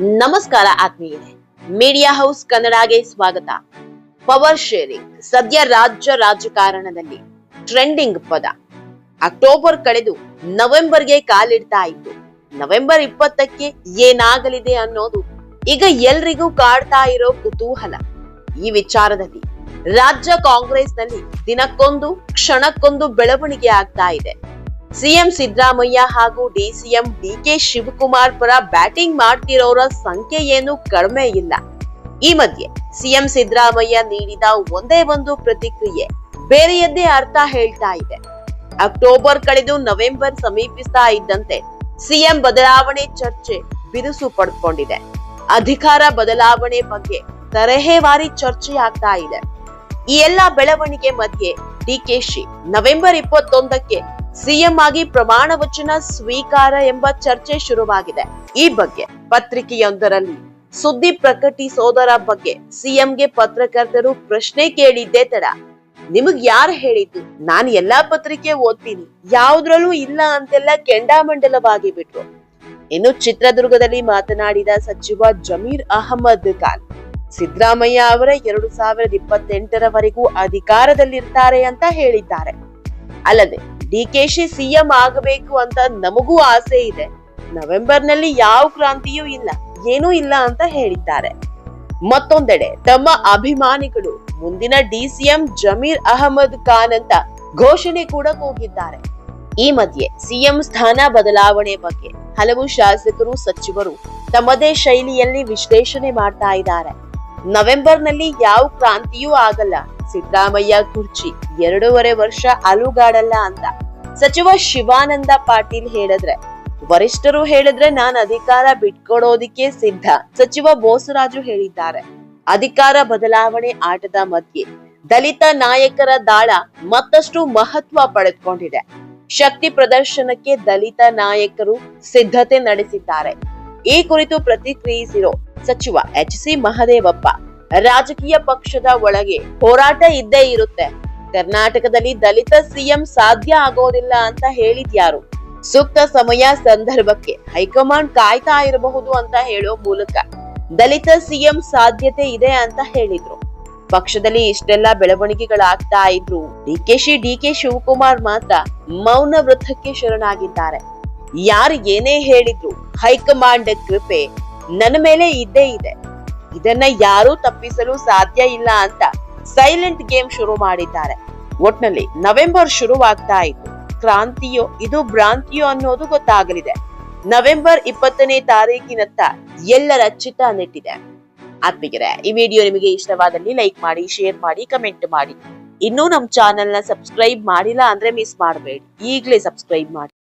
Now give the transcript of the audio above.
ನಮಸ್ಕಾರ ಆತ್ಮೀಯರೇ media house ಕನ್ನಡಗೆ ಸ್ವಾಗತ. ಪವರ್ ಶೇರಿಂಗ್ ಸದ್ಯ ರಾಜ್ಯ ರಾಜಕಾರಣದಲ್ಲಿ ಟ್ರೆಂಡಿಂಗ್ ಪದ. ಅಕ್ಟೋಬರ್ ಕಳೆದು ನವೆಂಬರ್ಗೆ ಕಾಲಿಡ್ತಾ ಇತ್ತು. ನವೆಂಬರ್ ಇಪ್ಪತ್ತಕ್ಕೆ ಏನಾಗಲಿದೆ ಅನ್ನೋದು ಈಗ ಎಲ್ರಿಗೂ ಕಾಡ್ತಾ ಇರೋ ಕುತೂಹಲ. ಈ ವಿಚಾರದಲ್ಲಿ ರಾಜ್ಯ ಕಾಂಗ್ರೆಸ್ನಲ್ಲಿ ದಿನಕ್ಕೊಂದು ಕ್ಷಣಕ್ಕೊಂದು ಬೆಳವಣಿಗೆ ಆಗ್ತಾ ಇದೆ. ಸಿಎಂ ಸಿದ್ದರಾಮಯ್ಯ ಹಾಗೂ ಡಿಸಿಎಂ ಡಿಕೆ ಶಿವಕುಮಾರ್ ಪರ ಬ್ಯಾಟಿಂಗ್ ಮಾಡ್ತಿರೋರ ಸಂಖ್ಯೆ ಏನು ಕಡಿಮೆ ಇಲ್ಲ. ಈ ಮಧ್ಯೆ ಸಿಎಂ ಸಿದ್ದರಾಮಯ್ಯ ನೀಡಿದ ಒಂದೇ ಒಂದು ಪ್ರತಿಕ್ರಿಯೆ ಬೇರೆಯದ್ದೇ ಅರ್ಥ ಹೇಳ್ತಾ ಇದೆ. ಅಕ್ಟೋಬರ್ ಕಳೆದು ನವೆಂಬರ್ ಸಮೀಪಿಸ್ತಾ ಇದ್ದಂತೆ ಸಿಎಂ ಬದಲಾವಣೆ ಚರ್ಚೆ ಬಿರುಸು ಪಡ್ಕೊಂಡಿದೆ. ಅಧಿಕಾರ ಬದಲಾವಣೆ ಬಗ್ಗೆ ತರಹೇವಾರಿ ಚರ್ಚೆ ಆಗ್ತಾ ಇದೆ. ಈ ಎಲ್ಲಾ ಬೆಳವಣಿಗೆ ಮಧ್ಯೆ ಡಿಕೆಶಿ ನವೆಂಬರ್ ಇಪ್ಪತ್ತೊಂದಕ್ಕೆ ಸಿಎಂ ಆಗಿ ಪ್ರಮಾಣ ವಚನ ಸ್ವೀಕಾರ ಎಂಬ ಚರ್ಚೆ ಶುರುವಾಗಿದೆ. ಈ ಬಗ್ಗೆ ಪತ್ರಿಕೆಯೊಂದರಲ್ಲಿ ಸುದ್ದಿ ಪ್ರಕಟಿಸೋದರ ಬಗ್ಗೆ ಸಿಎಂಗೆ ಪತ್ರಕರ್ತರು ಪ್ರಶ್ನೆ ಕೇಳಿದ್ದೇ ತಡ. ನಿಮಗ್ ಯಾರು ಹೇಳಿದ್ದು? ನಾನು ಎಲ್ಲಾ ಪತ್ರಿಕೆ ಓದ್ತೀನಿ. ಯಾವ್ದ್ರಲ್ಲೂ ಇಲ್ಲ ಅಂತೆಲ್ಲ ಕೆಂಡಾಮಂಡಲವಾಗಿ ಬಿಟ್ರು. ಇನ್ನು ಚಿತ್ರದುರ್ಗದಲ್ಲಿ ಮಾತನಾಡಿದ ಸಚಿವ ಜಮೀರ್ ಅಹಮದ್ ಖಾನ್ ಸಿದ್ದರಾಮಯ್ಯ ಅವರ ಎರಡು ಸಾವಿರದ ಇಪ್ಪತ್ತೆಂಟರವರೆಗೂ ಅಧಿಕಾರದಲ್ಲಿರ್ತಾರೆ ಅಂತ ಹೇಳಿದ್ದಾರೆ. ಅಲ್ಲದೆ ಶಿ ಸಿಎಂ ಆಗಬೇಕು ಅಂತ ನಮಗೂ ಆಸೆ ಇದೆ. ನವೆಂಬರ್ನಲ್ಲಿ ಯಾವ ಕ್ರಾಂತಿಯೂ ಇಲ್ಲ, ಏನೂ ಇಲ್ಲ ಅಂತ ಹೇಳಿದ್ದಾರೆ. ಮತ್ತೊಂದೆಡೆ, ತಮ್ಮ ಅಭಿಮಾನಿಗಳು ಮುಂದಿನ ಡಿಸಿಎಂ ಜಮೀರ್ ಅಹಮದ್ ಖಾನ್ ಅಂತ ಘೋಷಣೆ ಕೂಡ ಕೂಗಿದ್ದಾರೆ. ಈ ಮಧ್ಯೆ ಸಿಎಂ ಸ್ಥಾನ ಬದಲಾವಣೆ ಬಗ್ಗೆ ಹಲವು ಶಾಸಕರು, ಸಚಿವರು ತಮ್ಮದೇ ಶೈಲಿಯಲ್ಲಿ ವಿಶ್ಲೇಷಣೆ ಮಾಡ್ತಾ ಇದ್ದಾರೆ. ನವೆಂಬರ್ನಲ್ಲಿ ಯಾವ ಕ್ರಾಂತಿಯೂ ಆಗಲ್ಲ. ಸಿದ್ದರಾಮಯ್ಯ ಕುರ್ಚಿ ಎರಡೂವರೆ ವರ್ಷ ಅಲುಗಾಡಲ್ಲ ಅಂತ. ಸಚಿವ ಶಿವಾನಂದ ಪಾಟೀಲ್ ಹೇಳಿದ್ರೆ, ವರಿಷ್ಠರು ಹೇಳಿದ್ರೆ ನಾನು ಅಧಿಕಾರ ಬಿಟ್ಕೊಡೋದಿಕ್ಕೆ ಸಿದ್ಧ. ಸಚಿವ ಬೋಸರಾಜು ಹೇಳಿದ್ದಾರೆ, ಅಧಿಕಾರ ಬದಲಾವಣೆ ಆಟದ ಮಧ್ಯೆ ದಲಿತ ನಾಯಕರ ದಾಳ ಮತ್ತಷ್ಟು ಮಹತ್ವ ಪಡೆದುಕೊಂಡಿದೆ. ಶಕ್ತಿ ಪ್ರದರ್ಶನಕ್ಕೆ ದಲಿತ ನಾಯಕರು ಸಿದ್ಧತೆ ನಡೆಸಿದ್ದಾರೆ. ಈ ಕುರಿತು ಪ್ರತಿಕ್ರಿಯಿಸಿರೋ ಸಚಿವ ಎಚ್ ಸಿ ಮಹದೇವಪ್ಪ, ರಾಜಕೀಯ ಪಕ್ಷದ ಒಳಗೆ ಹೋರಾಟ ಇದ್ದೇ ಇರುತ್ತೆ. ಕರ್ನಾಟಕದಲ್ಲಿ ದಲಿತ ಸಿಎಂ ಸಾಧ್ಯ ಆಗೋದಿಲ್ಲ ಅಂತ ಹೇಳಿದ್ಯಾರು. ಸೂಕ್ತ ಸಮಯ ಸಂದರ್ಭಕ್ಕೆ ಹೈಕಮಾಂಡ್ ಕಾಯ್ತಾ ಇರಬಹುದು ಅಂತ ಹೇಳೋ ಮೂಲಕ ದಲಿತ ಸಿಎಂ ಸಾಧ್ಯತೆ ಇದೆ ಅಂತ ಹೇಳಿದ್ರು. ಪಕ್ಷದಲ್ಲಿ ಇಷ್ಟೆಲ್ಲ ಬೆಳವಣಿಗೆಗಳಾಗ್ತಾ ಇದ್ರು. ಡಿಕೆಶಿ ಡಿಕೆ ಶಿವಕುಮಾರ್ ಮಾತ್ರ ಮೌನ ವೃತ್ತಕ್ಕೆ ಶರಣಾಗಿದ್ದಾರೆ. ಯಾರು ಏನೇ ಹೇಳಿದ್ರು ಹೈಕಮಾಂಡ್ ಕೃಪೆ ನನ್ನ ಮೇಲೆ ಇದ್ದೇ ಇದೆ. ಇದನ್ನ ಯಾರೂ ತಪ್ಪಿಸಲು ಸಾಧ್ಯ ಇಲ್ಲ ಅಂತ ಸೈಲೆಂಟ್ ಗೇಮ್ ಶುರು ಮಾಡಿದ್ದಾರೆ. ಒಟ್ನಲ್ಲಿ ನವೆಂಬರ್ ಶುರುವಾಗ್ತಾ ಇತ್ತು. ಕ್ರಾಂತಿಯೋ, ಇದು ಭ್ರಾಂತಿಯೋ ಅನ್ನೋದು ಗೊತ್ತಾಗಲಿದೆ. ನವೆಂಬರ್ ಇಪ್ಪತ್ತನೇ ತಾರೀಕಿನತ್ತ ಎಲ್ಲರ ಚಿತ್ತ ನೆಟ್ಟಿದೆ. ಆತ್ಮಿಗರೆ ಈ ವಿಡಿಯೋ ನಿಮಗೆ ಇಷ್ಟವಾದಲ್ಲಿ ಲೈಕ್ ಮಾಡಿ, ಶೇರ್ ಮಾಡಿ, ಕಮೆಂಟ್ ಮಾಡಿ. ಇನ್ನೂ ನಮ್ ಚಾನೆಲ್ನ ಸಬ್ಸ್ಕ್ರೈಬ್ ಮಾಡಿಲ್ಲ ಅಂದ್ರೆ ಮಿಸ್ ಮಾಡಬೇಡಿ. ಈಗಲೇ ಸಬ್ಸ್ಕ್ರೈಬ್ ಮಾಡಿ.